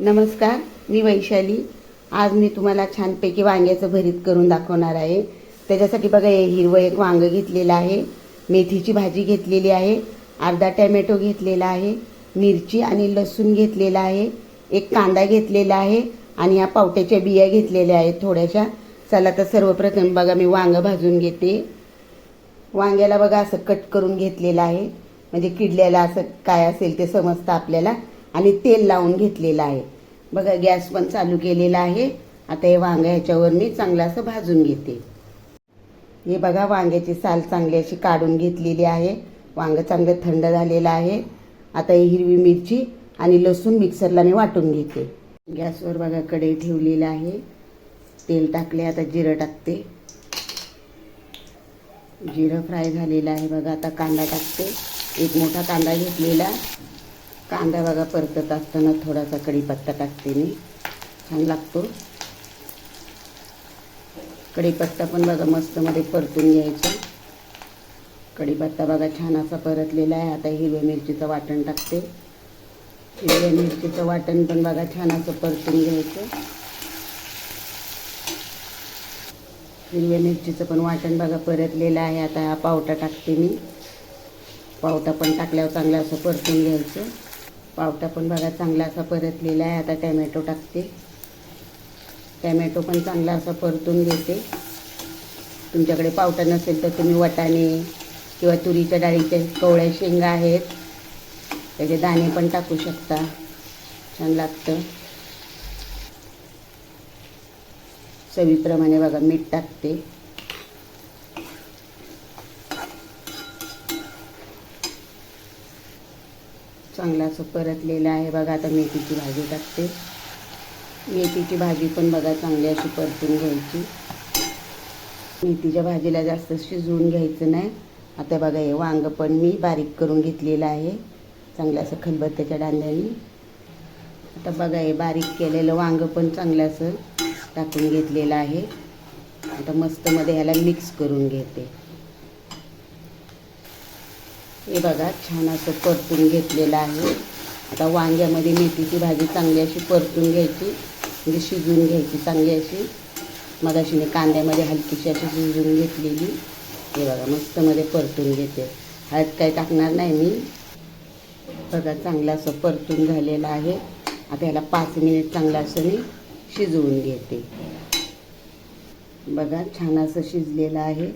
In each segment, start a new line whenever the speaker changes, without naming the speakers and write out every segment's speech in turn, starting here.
नमस्कार मी वैशाली. आज मी तुम्हाला छानपैकी वांग्याचं भरीत करून दाखवणार आहे. त्याच्यासाठी बघा हे हिरवं एक वांगं घेतलेलं आहे. मेथीची भाजी घेतलेली आहे. अर्धा टॅमॅटो घेतलेला आहे. मिरची आणि लसूण घेतलेला आहे. एक कांदा घेतलेला आहे आणि या पावट्याच्या बिया घेतलेल्या आहेत थोड्याशा. चला तर सर्वप्रथम बघा मी वांगं भाजून घेते. वांग्याला बघा असं कट करून घेतलेलं आहे. म्हणजे किडल्याला असं काय असेल ते समजतं आपल्याला. आणि तेल लावून घेतलेलं आहे. बघा गॅस पण चालू केलेला आहे. आता हे वांगं ह्याच्यावर मी चांगलं असं भाजून घेते. हे बघा वांग्याची साल चांगली अशी काढून घेतलेली आहे. वांगं चांगलं थंड झालेलं आहे. आता ही हिरवी मिरची आणि लसूण मिक्सरला मी वाटून घेते. गॅसवर बघा कढई ठेवलेलं आहे. तेल टाकले आता जिरं टाकते. जिरं फ्राय झालेलं आहे बघा आता कांदा टाकते. एक मोठा कांदा घेतलेला. कांदा बघा परतत असताना थोडासा कढीपत्ता टाकते मी. छान लागतो. कढीपत्ता पण बघा मस्त मध्ये परतून घ्यायचा. कढीपत्ता बघा छान असा परतलेला आहे. आता हिरव्या मिरचीचं वाटण टाकते. हिरव्या मिरचीचं वाटण पण बघा छान असं परतून घ्यायचं. हिरव्या मिरचीचं पण वाटण बघा परतलेलं आहे. आता हा पावटा टाकते मी. पावटा पण टाकल्यावर चांगलं असं परतून घ्यायचं. पावटा पण बघा चांगला असा परतलेला आहे. आता टॅमॅटो टाकते. टॅमॅटो पण चांगला असा परतून घेते. तुमच्याकडे पावटा नसेल तर तुम्ही वटाणे किंवा तुरीच्या डाळीच्या कवळ्या शेंगा आहेत. त्याचे दाणे पण टाकू शकता. छान लागतं. चवीप्रमाणे बघा मीठ टाकते. चांगलं असं परतलेलं आहे. बघा आता मेथीची भाजी टाकते. मेथीची भाजी पण बघा चांगली अशी परतून घ्यायची. मेथीच्या भाजीला जास्त शिजवून घ्यायचं नाही. आता बघा हे वांगं पण मी बारीक करून घेतलेलं आहे. चांगलं असं खलबत्त्याच्या डांद्यानी आता बघा हे बारीक केलेलं वांगं पण चांगलं असं टाकून घेतलेलं आहे. आता मस्त मध्ये ह्याला मिक्स करून घेते. हे बघा छान असं परतून घेतलेलं आहे. आता वांग्यामध्ये मेथीची भाजी चांगली अशी परतून घ्यायची म्हणजे शिजवून घ्यायची चांगली अशी. मग अशी मी कांद्यामध्ये हलकीशी अशी शिजवून घेतलेली. हे बघा मस्तमध्ये परतून घेते. हळद काही टाकणार नाही मी. बघा चांगलं असं परतून झालेलं आहे. आता ह्याला पाच मिनिट चांगलं असं मी शिजवून घेते. बघा छान असं शिजलेलं आहे.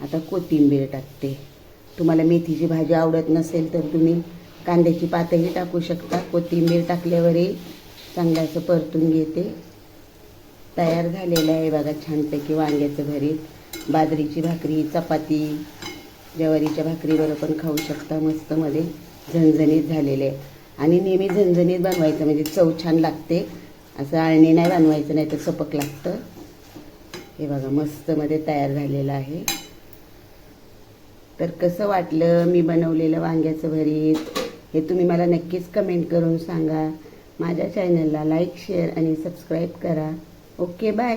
आता कोथिंबीर टाकते. तुम्हाला मेथीची भाजी आवडत नसेल तर तुम्ही कांद्याची पातही टाकू शकता. कोथिंबीर टाकल्यावरही चांगलं असं परतून घेते. तयार झालेलं आहे बघा छानपैकी वांग्याचं भरीत बाजरीची भाकरी चपाती ज्वारीच्या भाकरीवर पण खाऊ शकता. मस्तमध्ये झणझणीत झालेले आहे. आणि नेहमी झणझणीत बनवायचं म्हणजे चव छान लागते. असं आळणी नाही बनवायचं नाही तर सपक लागतं. हे बघा मस्तमध्ये तयार झालेलं आहे. तर कसं वाटलं मी बनवलेलं वांग्याचं भरीत? हे तुम्ही मला नक्कीच कमेंट करून सांगा. माझ्या चॅनलला लाईक शेअर आणि सबस्क्राईब करा. Okay bye